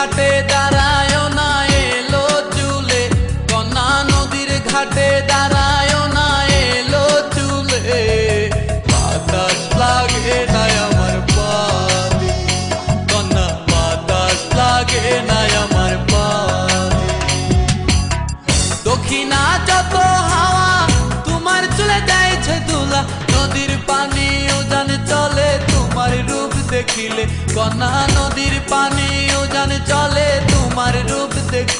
ঘাটে দাঁড়ায় না এলো চুলে। কন্যা নদীর ঘাটে দাঁড়ায় না এলো চুলে। বাতাস লাগে না আমার পালি কন্যা, বাতাস লাগে না আমার পালি দক্ষিণা যত দেখিলে। কন্যা নদীর পানি জানে চলে তোমার রূপ দেখিলে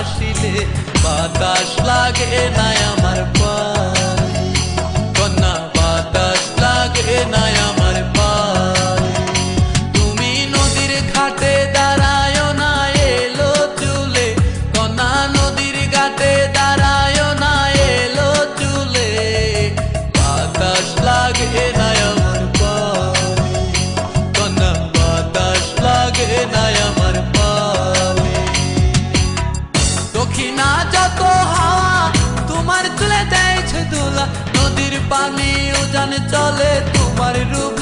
হাসিলে বাতাস লাগে না দক্ষিণা যত হাওয়া তোমার চলে যাইছে দোলা নদীর পানি উজান চলে তোমার রূপ।